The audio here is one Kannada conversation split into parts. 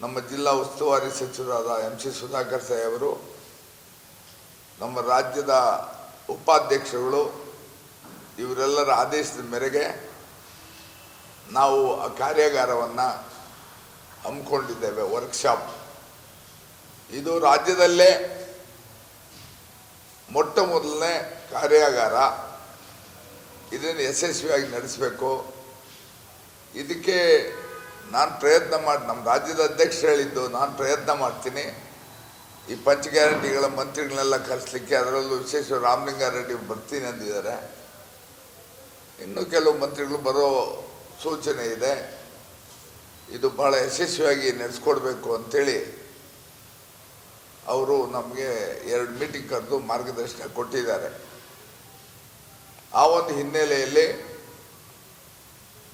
ನಮ್ಮ ಜಿಲ್ಲಾ ಉಸ್ತುವಾರಿ ಸಚಿವರಾದ ಎಂ ಸಿ ಸುಧಾಕರ್ ಸಾಹೇಬರು ನಮ್ಮ ರಾಜ್ಯದ ಉಪಾಧ್ಯಕ್ಷರುಗಳು, ಇವರೆಲ್ಲರ ಆದೇಶದ ಮೇರೆಗೆ ನಾವು ಆ ಕಾರ್ಯಾಗಾರವನ್ನು ಹಮ್ಮಿಕೊಂಡಿದ್ದೇವೆ ವರ್ಕ್ಶಾಪ್ ಇದು ರಾಜ್ಯದಲ್ಲೇ ಮೊಟ್ಟ ಮೊದಲನೇ ಕಾರ್ಯಾಗಾರ. ಇದನ್ನು ಯಶಸ್ವಿಯಾಗಿ ನಡೆಸಬೇಕು. ಇದಕ್ಕೆ ನಾನು ಪ್ರಯತ್ನ ಮಾಡಿ ನಮ್ಮ ರಾಜ್ಯದ ಅಧ್ಯಕ್ಷ ಹೇಳಿದ್ದು, ನಾನು ಪ್ರಯತ್ನ ಮಾಡ್ತೀನಿ. ಈ ಪಂಚ ಗ್ಯಾರಂಟಿಗಳ ಮಂತ್ರಿಗಳನ್ನೆಲ್ಲ ಕರೆಸಲಿಕ್ಕೆ ಅದರಲ್ಲೂ ವಿಶೇಷ ರಾಮಲಿಂಗಾರೆಡ್ಡಿ ಬರ್ತೀನಿ ಅಂದಿದ್ದಾರೆ. ಇನ್ನು ಕೆಲವು ಮಂತ್ರಿಗಳು ಬರೋ ಸೂಚನೆ ಇದೆ. ಇದು ಬಹಳ ಯಶಸ್ವಿಯಾಗಿ ನಡೆಸ್ಕೊಡ್ಬೇಕು ಅಂಥೇಳಿ ಅವರು ನಮಗೆ ಎರಡು ಮೀಟಿಂಗ್ ಕರೆದು ಮಾರ್ಗದರ್ಶನ ಕೊಟ್ಟಿದ್ದಾರೆ. ಆ ಒಂದು ಹಿನ್ನೆಲೆಯಲ್ಲಿ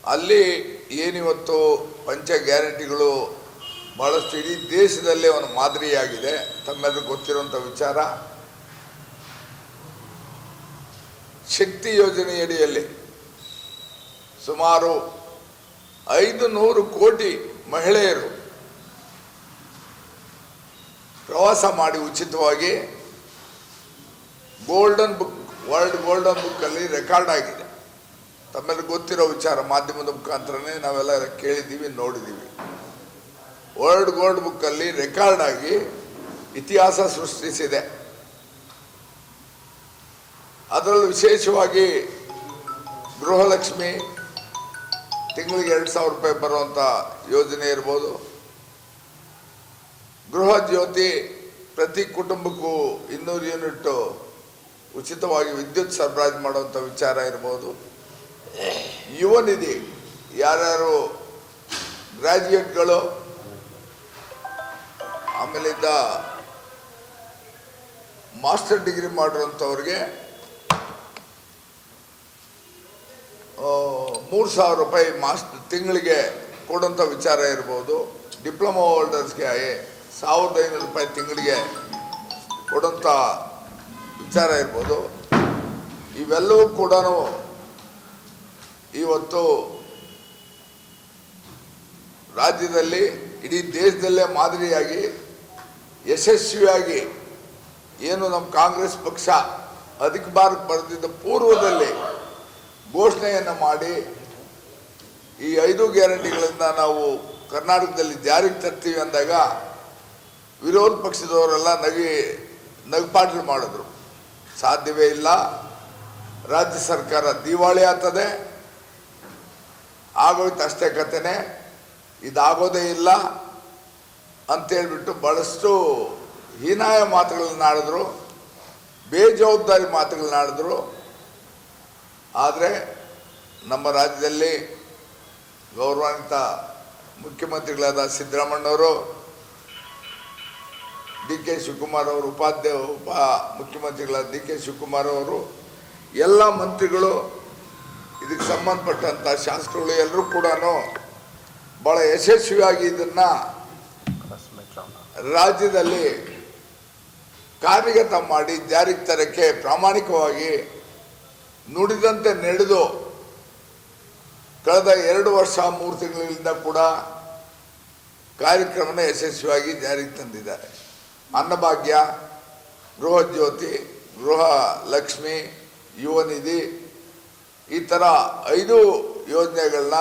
ಅಲ್ಲಿ ಏನಿವತ್ತು ಪಂಚ ಗ್ಯಾರಂಟಿಗಳು ಭಾಳಷ್ಟು ಇಡೀ ದೇಶದಲ್ಲೇ ಒಂದು ಮಾದರಿಯಾಗಿದೆ. ತಮ್ಮೆಲ್ಲರಿಗೂ ಗೊತ್ತಿರುವಂಥ ವಿಚಾರ. ಶಕ್ತಿ ಯೋಜನೆಯಡಿಯಲ್ಲಿ ಸುಮಾರು ಐದು ನೂರು ಕೋಟಿ ಮಹಿಳೆಯರು ಪ್ರವಾಸ ಮಾಡಿ ಉಚಿತವಾಗಿ ಗೋಲ್ಡನ್ ಬುಕ್, ವರ್ಲ್ಡ್ ಗೋಲ್ಡನ್ ಬುಕ್ಕಲ್ಲಿ ರೆಕಾರ್ಡ್ ಆಗಿದೆ. ತಮ್ಮೆಲ್ಲರಿಗೂ ಗೊತ್ತಿರೋ ವಿಚಾರ ಮಾಧ್ಯಮದ ಮುಖಾಂತರನೇ ನಾವೆಲ್ಲ ಕೇಳಿದ್ದೀವಿ, ನೋಡಿದ್ದೀವಿ. ವರ್ಲ್ಡ್ ಗೋಲ್ಡ್ ಬುಕ್ಕಲ್ಲಿ ರೆಕಾರ್ಡ್ ಆಗಿ ಇತಿಹಾಸ ಸೃಷ್ಟಿಸಿದೆ. ಅದರಲ್ಲೂ ವಿಶೇಷವಾಗಿ ಗೃಹಲಕ್ಷ್ಮಿ ತಿಂಗಳಿಗೆ ಎರಡು ಸಾವಿರ ರೂಪಾಯಿ ಬರುವಂಥ ಯೋಜನೆ ಇರ್ಬೋದು. ಗೃಹ ಜ್ಯೋತಿ ಪ್ರತಿ ಕುಟುಂಬಕ್ಕೂ ಇನ್ನೂರು ಯೂನಿಟ್ ಉಚಿತವಾಗಿ ವಿದ್ಯುತ್ ಸರಬರಾಜು ಮಾಡುವಂಥ ವಿಚಾರ ಇರ್ಬೋದು. ಯುವ ನಿಧಿ ಯಾರ್ಯಾರು ಗ್ರ್ಯಾಜುಯೇಟ್ಗಳು ಆಮೇಲಿಂದ ಮಾಸ್ಟರ್ ಡಿಗ್ರಿ ಮಾಡಿರೋಂಥವ್ರಿಗೆ ಮೂರು ಸಾವಿರ ರೂಪಾಯಿ ಮಾಸ್ಟ್ ತಿಂಗಳಿಗೆ ಕೊಡೋಂಥ ವಿಚಾರ ಇರ್ಬೋದು. ಡಿಪ್ಲೊಮಾ ಹೋಲ್ಡರ್ಸ್ಗೆ ಸಾವಿರದ ಐನೂರು ರೂಪಾಯಿ ತಿಂಗಳಿಗೆ ಕೊಡೋಂಥ ವಿಚಾರ ಇರ್ಬೋದು. ಇವೆಲ್ಲವೂ ಕೂಡ ಇವತ್ತು ರಾಜ್ಯದಲ್ಲಿ, ಇಡೀ ದೇಶದಲ್ಲೇ ಮಾದರಿಯಾಗಿ, ಯಶಸ್ವಿಯಾಗಿ ಏನು ನಮ್ಮ ಕಾಂಗ್ರೆಸ್ ಪಕ್ಷ ಅಧಿಕಾರಕ್ಕೆ ಬರೆದಿದ್ದ ಪೂರ್ವದಲ್ಲಿ ಘೋಷಣೆಯನ್ನು ಮಾಡಿ, ಈ ಐದು ಗ್ಯಾರಂಟಿಗಳನ್ನು ನಾವು ಕರ್ನಾಟಕದಲ್ಲಿ ಜಾರಿಗೆ ತರ್ತೀವಿ ಅಂದಾಗ ವಿರೋಧ ಪಕ್ಷದವರೆಲ್ಲ ನಗಿ, ನಗಪಾಟಲು ಮಾಡಿದ್ರು. ಸಾಧ್ಯವೇ ಇಲ್ಲ. ರಾಜ್ಯ ಸರ್ಕಾರ ದಿವಾಳಿ ಆಗ್ತದೆ. ಆಗೋಯ್ತು ಅಷ್ಟೇ ಕತೆನೆ. ಇದಾಗೋದೇ ಇಲ್ಲ ಅಂತೇಳ್ಬಿಟ್ಟು ಭಾಳಷ್ಟು ಹೀನಾಯ ಮಾತುಗಳನ್ನ ಆಡಿದ್ರು, ಬೇಜವಾಬ್ದಾರಿ ಮಾತುಗಳನ್ನಾಡಿದ್ರು ಆದರೆ ನಮ್ಮ ರಾಜ್ಯದಲ್ಲಿ ಗೌರವಾನ್ವಿತ ಮುಖ್ಯಮಂತ್ರಿಗಳಾದ ಸಿದ್ದರಾಮಣ್ಣವರು ಡಿ ಕೆ ಶಿವಕುಮಾರ್ ಅವರು, ಉಪಾಧ್ಯ ಉಪ ಮುಖ್ಯಮಂತ್ರಿಗಳಾದ ಡಿ ಕೆ ಶಿವಕುಮಾರ್ ಅವರು, ಎಲ್ಲ ಮಂತ್ರಿಗಳು ಇದಕ್ಕೆ ಸಂಬಂಧಪಟ್ಟಂಥ ಶಾಸಕರುಗಳು ಎಲ್ಲರೂ ಕೂಡ ಭಾಳ ಯಶಸ್ವಿಯಾಗಿ ಇದನ್ನು ರಾಜ್ಯದಲ್ಲಿ ಕಾರ್ಯಗತ ಮಾಡಿ ಜಾರಿಗೆ ತರಕ್ಕೆ ಪ್ರಾಮಾಣಿಕವಾಗಿ ನುಡಿದಂತೆ ನಡೆದು ಕಳೆದ ಎರಡು ವರ್ಷ ಮೂರು ತಿಂಗಳಿಂದ ಕೂಡ ಕಾರ್ಯಕ್ರಮನ ಯಶಸ್ವಿಯಾಗಿ ಜಾರಿಗೆ ತಂದಿದ್ದಾರೆ. ಅನ್ನಭಾಗ್ಯ ಗೃಹ ಜ್ಯೋತಿ ಗೃಹ ಲಕ್ಷ್ಮಿ, ಯುವ ನಿಧಿ ಈ ಥರ ಐದು ಯೋಜನೆಗಳನ್ನ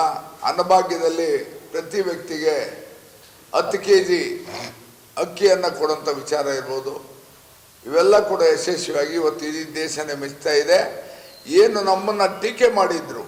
ಅನ್ನಭಾಗ್ಯದಲ್ಲಿ ಪ್ರತಿ ವ್ಯಕ್ತಿಗೆ ಹತ್ತು ಕೆ ಜಿ ಅಕ್ಕಿಯನ್ನು ಕೊಡುವಂಥ ವಿಚಾರ ಇರ್ಬೋದು. ಇವೆಲ್ಲ ಕೂಡ ಯಶಸ್ವಿಯಾಗಿ ಇವತ್ತು ಇಡೀ ದೇಶನೇ ಮೆಚ್ತಾ ಇದೆ. ಏನು ನಮ್ಮನ್ನು ಟೀಕೆ ಮಾಡಿದ್ರು